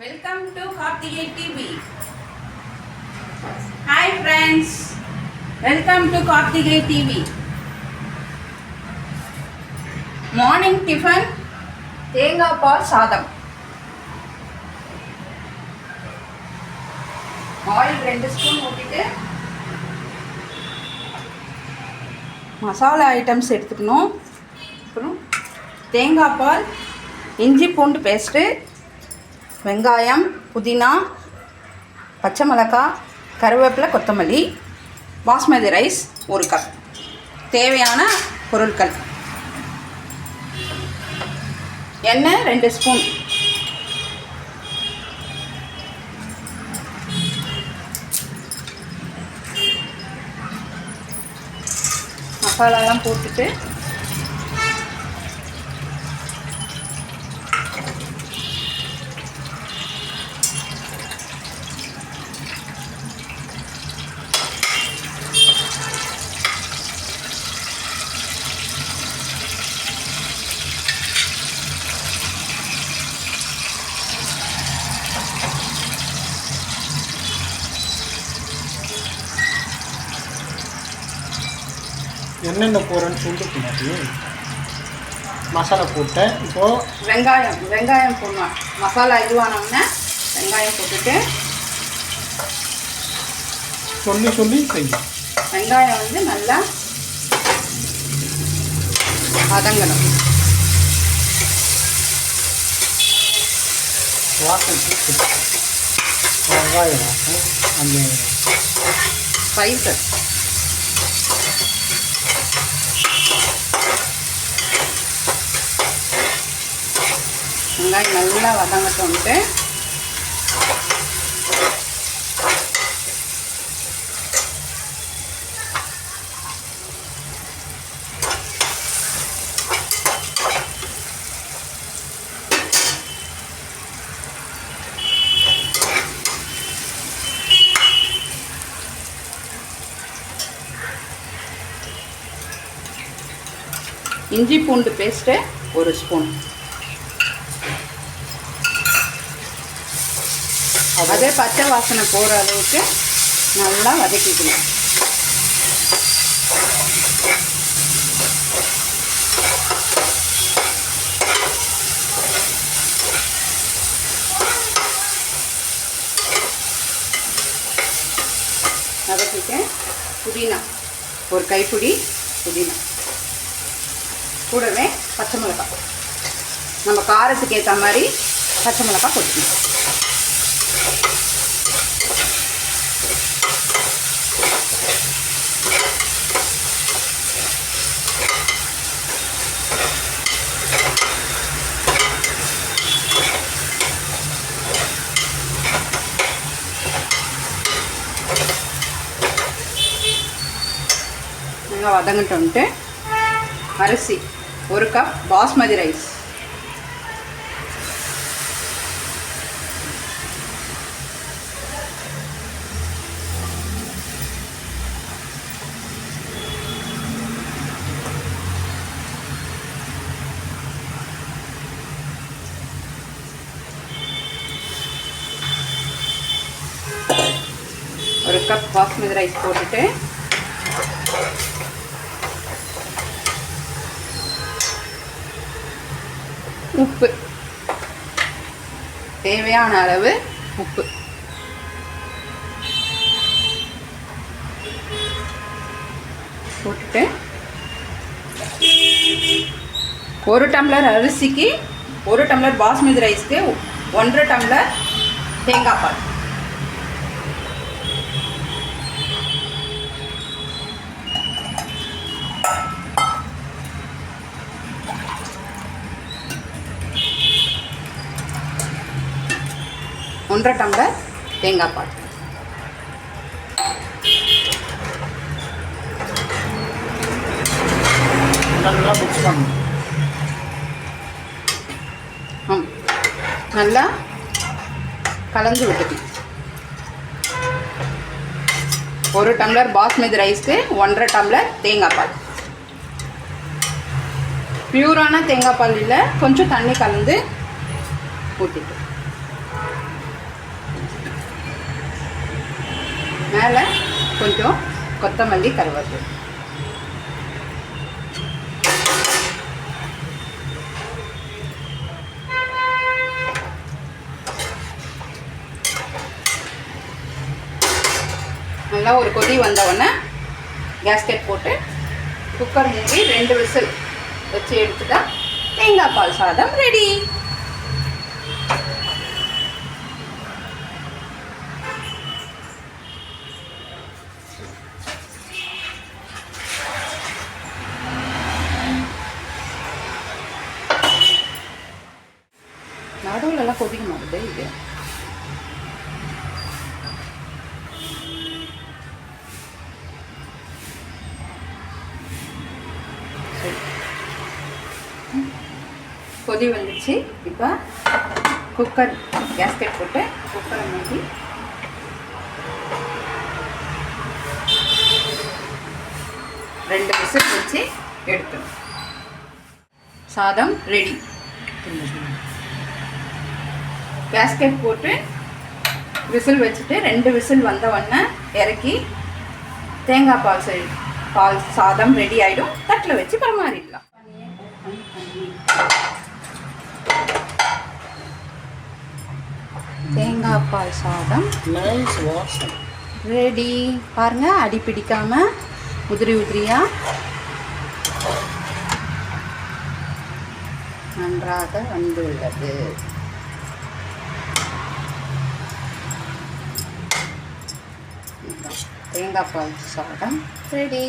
Welcome to Karthigai TV hi friends welcome to Karthigai TV morning tiffin தேங்காய் பால் சாதம். Oil ரெண்டு spoon ஊற்றிட்டு மசாலா ஐட்டம்ஸ் எடுத்துக்கணும். அப்புறம் தேங்காய் பால் இஞ்சி பூண்டு பேஸ்ட்டு வெங்காயம் புதினா பச்சை மிளகாய் கருவேப்பிலை கொத்தமல்லி பாஸ்மதி ரைஸ் ஒரு கப் தேவையான பொருட்கள். எண்ணெய் ரெண்டு ஸ்பூன். மசாலாலாம் போட்டுட்டு என்னென்ன போடுறேன்னு சொல்லிட்டு பின்னாடி மசாலா போட்டேன். இப்போது வெங்காயம் வெங்காயம் போடணும். மசாலா இதுவானோடனே வெங்காயம் போட்டுட்டு சொல்லி சொல்லி செய்யும் வெங்காயம் வந்து நல்லா வதங்கணும். வாசம் தூக்கு. வெங்காய வாசம் அந்த ஸ்பைசஸ் வெங்காயம் நல்லா வதங்கட்டோன்ட்டு இஞ்சி பூண்டு பேஸ்ட்டு ஒரு ஸ்பூன். அதே பச்சை வாசனை போகிற அளவுக்கு நல்லா வதக்கிக்கணும். வதக்கிட்டு புதினா. ஒரு கைப்பிடி புதினா. கூடவே பச்சை மிளகாய். நம்ம காரத்துக்கு ஏற்ற மாதிரி பச்சை மிளகாய் கொட்டிக்கணும் நல்லா வதங்கட்டோன்ட்டு அரிசி ஒரு கப் பாஸ்மதி ரைஸ் ஒரு கப் பாஸ்மதி ரைஸ் போட்டுட்டு உப்பு. தேவையான அளவு உப்பு. போட்டுட்டு ஒரு டம்ளர் அரிசிக்கு ஒரு டம்ளர் பாஸ்மதி ரைஸ்க்கு ஒன்றரை டம்ளர் தேங்காய் பால். ஒன்றரை டம்ளர் தேங்காய் பால். நல்லா மிக்ஸ் பண்ணணும் நல்லா கலந்து விட்டுக்கணும் ஒரு டம்ளர் பாஸ்மதி ரைஸ்க்கு ஒன்றரை டம்ளர் தேங்காய் பால். பியூரான தேங்காய் பால் இல்லை கொஞ்சம் தண்ணி கலந்து ஊற்றிட்டு மேலே கொஞ்சம் கொத்தமல்லி கருவாது நல்லா ஒரு கொதி வந்தவுடனே கேஸ்கெட் போட்டு குக்கர் மூடி ரெண்டு விசில் வச்சு எடுத்துட்டா தேங்காய் பால் சாதம் ரெடி கொதிக்க மாட்டுது இது கொதி வந்துச்சு. இப்போ குக்கர் கேஸ்கெட் போட்டு குக்கரை மூடி. ரெண்டு விசில் வச்சு எடுத்துடும் சாதம் ரெடி கேஸ்கெட் போட்டு விசில் வச்சுட்டு ரெண்டு விசில் வந்த உடனே இறக்கி தேங்காய் பால் செய் பால் சாதம் ரெடி ஆகிடும் தட்டில் வச்சு பரிமாறிடலாம். தேங்காய் பால் சாதம் ரெடி பாருங்க அடி பிடிக்காம உதிரி உதிரியா. நன்றாக வந்துள்ளது. தேங்காய் பால் சாதம் ரெடி